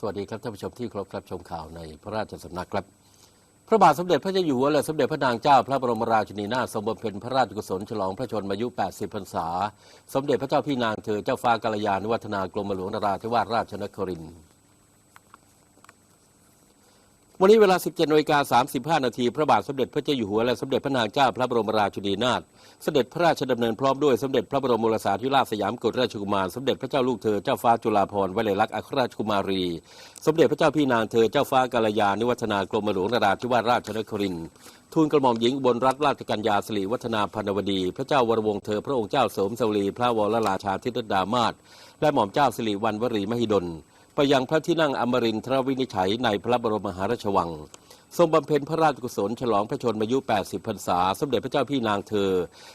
สวัสดีครับท่านผู้ชมที่เคารพรับชมข่าวในพระราชสำนักครับ พระบาทสมเด็จพระเจ้าอยู่หัวและสมเด็จพระนางเจ้า พระบรมราชินีนาถทรงบำเพ็ญพระราชกุศลฉลองพระชนมายุ 80 พรรษา สมเด็จพระเจ้าพี่นางเธอเจ้าฟ้ากัลยาณวัฒนากรมหลวงนราธิวาสราชนครินทร์ วันนี้เวลา 17นาฬิกา35 นาที พระบาทสมเด็จพระเจ้าอยู่หัวและสมเด็จพระนางเจ้าพระบรมราชินีนาถ เสด็จพระราชดำเนินพร้อมด้วยสมเด็จพระบรมโอรสาธิราชสยามกุฎราชกุมาร สมเด็จพระเจ้าลูกเธอเจ้าฟ้าจุฬาภรณ์วลัยลักษณ์อัครราชกุมารี สมเด็จพระเจ้าพี่นางเธอเจ้าฟ้ากัลยาณิวัฒนากรมหลวงนราธิวาสราชนครินทร์ทูลกระหม่อมหญิงบนรัตนราชกัญญาสิริวัฒนาพันวดี พระเจ้าวรวงเธอพระองค์เจ้าสมสวรีพระวรราชาธิดามาศและหม่อมเจ้าสิริวัณวรีมหิดล ไปยังพระที่นั่งอมรินทรวินิจฉัยในพระบรมมหาราชวัง ทรงบำเพ็ญพระราชกุศลฉลองพระชนมายุ 80 พรรษา สมเด็จพระเจ้าพี่นางเธอ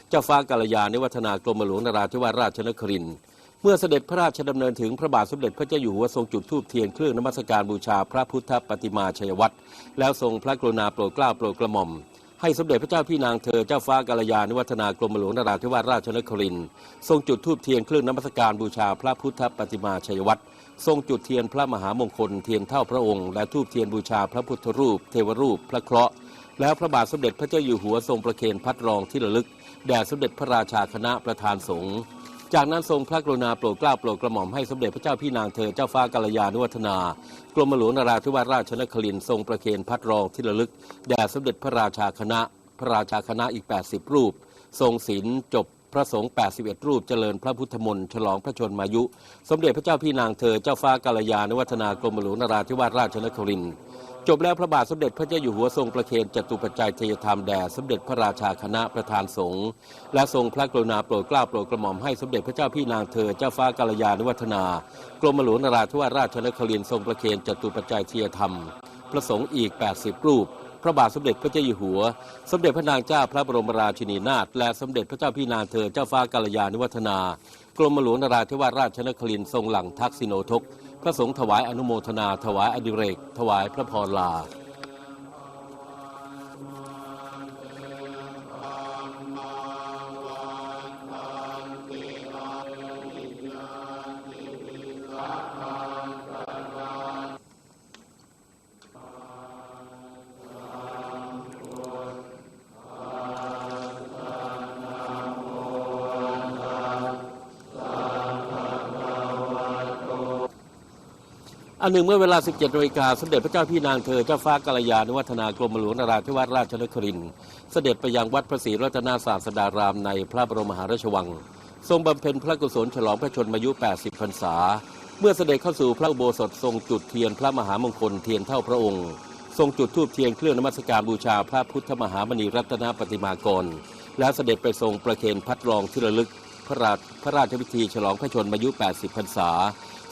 เจ้าฟ้ากัลยาณิวัฒนากรมหลวงนราธิวาสราชนครินทร์เมื่อเสด็จพระราชดำเนินถึงพระบาทสมเด็จพระเจ้าอยู่หัวทรงจุดธูปเทียนเครื่องนมัสการบูชาพระพุทธปฏิมาชัยวัตรแล้วทรงพระกรุณาโปรดเกล้าโปรดกระหม่อมให้สมเด็จพระเจ้าพี่นางเธอเจ้าฟ้ากัลยาณิวัฒนากรมหลวงนราธิวาสราชนครินทร์ทรงจุดธูปเทียนเครื่องนมัสการบูชาพระพุทธปฏิมาชัยวัตร ทรงจุดเทียนพระมหามงคลเทียนเท่าพระองค์ และธูปเทียนบูชาพระพุทธรูป เทวรูป พระเคราะห์แล้วพระบาทสมเด็จพระเจ้าอยู่หัวทรงประเคนพัดรองที่ระลึกแด่สมเด็จพระราชาคณะประธานสงฆ์จากนั้นทรงพระกรุณาโปรดเกล้าโปรดกระหม่อมให้สมเด็จพระเจ้าพี่นางเธอเจ้าฟ้ากัลยาณวัฒนากรมหลวงนราธิวาสราชนครินทร์ทรงประเคนพัดรองที่ระลึกแด่สมเด็จพระราชาคณะ พระราชาคณะอีก 80 รูป ทรงศีลจบ พระสงฆ์ 81 รูปเจริญพระพุทธมนต์ฉลองพระชนมายุ สมเด็จพระเจ้าพี่นางเธอเจ้าฟ้ากัลยาณวัฒนากรมหลวงนราธิวาสราชนครินทร์จบแล้วพระบาทสมเด็จพระเจ้าอยู่หัวทรงประเคนจตุปัจจัยเทยธรรมแด่สมเด็จพระราชาคณะประธานสงฆ์และทรงพระกรุณาโปรดเกล้าโปรดกระหม่อมให้สมเด็จพระเจ้าพี่นางเธอเจ้าฟ้ากัลยาณวัฒนากรมหลวงนราธิวาสราชนครินทร์ทรงประเคนจตุปัจจัยเทยธรรมพระสงฆ์อีก 80 รูป พระบาทสมเด็จพระเจ้าอยู่หัว สมเด็จพระนางเจ้าพระบรมราชินีนาถและสมเด็จพระเจ้าพี่นางเธอเจ้าฟ้ากัลยาณิวัฒนากรมหลวงนราธิวาสราชนครินทร์ทรงหลังทักษิโนทก พระสงฆ์ถวายอนุโมทนา ถวายอดิเรก ถวายพระพรลา อันหนึ่งเมื่อเวลา 17นาฬิกาสมเด็จพระเจ้าพี่นางเธอเจ้าฟ้ากัลยาณิวัฒนากรมหลวงนราธิวาสราชนครินทร์เสด็จไปยังวัดพระศรีรัตนาศาสดารามในพระบรมมหาราชวัง ทรงบำเพ็ญพระกุศลฉลองพระชนมายุ 80 พรรษา เมื่อเสด็จเข้าสู่พระอุโบสถทรงจุดเทียนพระมหามงคลเทียนเท่าพระองค์ ทรงจุดธูปเทียนเครื่องนมัสการบูชาพระพุทธมหามณีรัตนปฏิมากร แล้วเสด็จไปทรงประเคนพัดรองที่ระลึก พระราชพระราชพิธีฉลองพระชนมายุ 80 พรรษา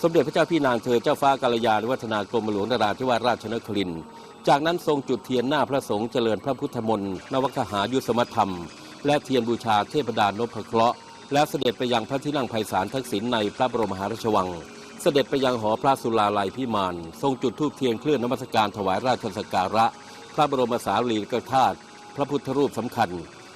สมเด็จพระเจ้าพี่นางเธอเจ้าฟ้ากาลยาณวัฒนากรมหลวงนราธิวาสราชนครินทร์จากนั้นทรงจุดเทียนหน้าพระสงฆ์เจริญพระพุทธมนต์นวคหายุสมธรรม และเทียนบูชาเทพดานพเคราะห์แล้วเสด็จไปยังพระที่นั่งไพศาลทักษิณในพระบรมมหาราชวัง เสด็จไปยังหอพระสุลาลัยพิมาน ทรงจุดธูปเทียนเคลื่อนนมัสการถวายราชสักการะ พระบรมสารีริกธาตุพระพุทธรูปสำคัญ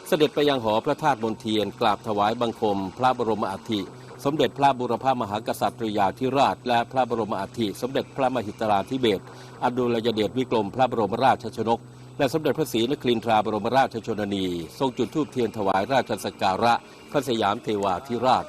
เสด็จไปยังหอพระธาตุมนเทียนกราบถวายบังคม พระบรมอัฐิสมเด็จพระบุรพามหากษัตริยาธิราช และพระบรมอัฐิสมเด็จพระมหิตราธิเบศอดุลยเดชวิกรมพระบรมราชชนก และสมเด็จพระศรีนครินทราบรมราชชนนี ทรงจุดธูปเทียนถวายราชสักการะพระสยามเทวาธิราช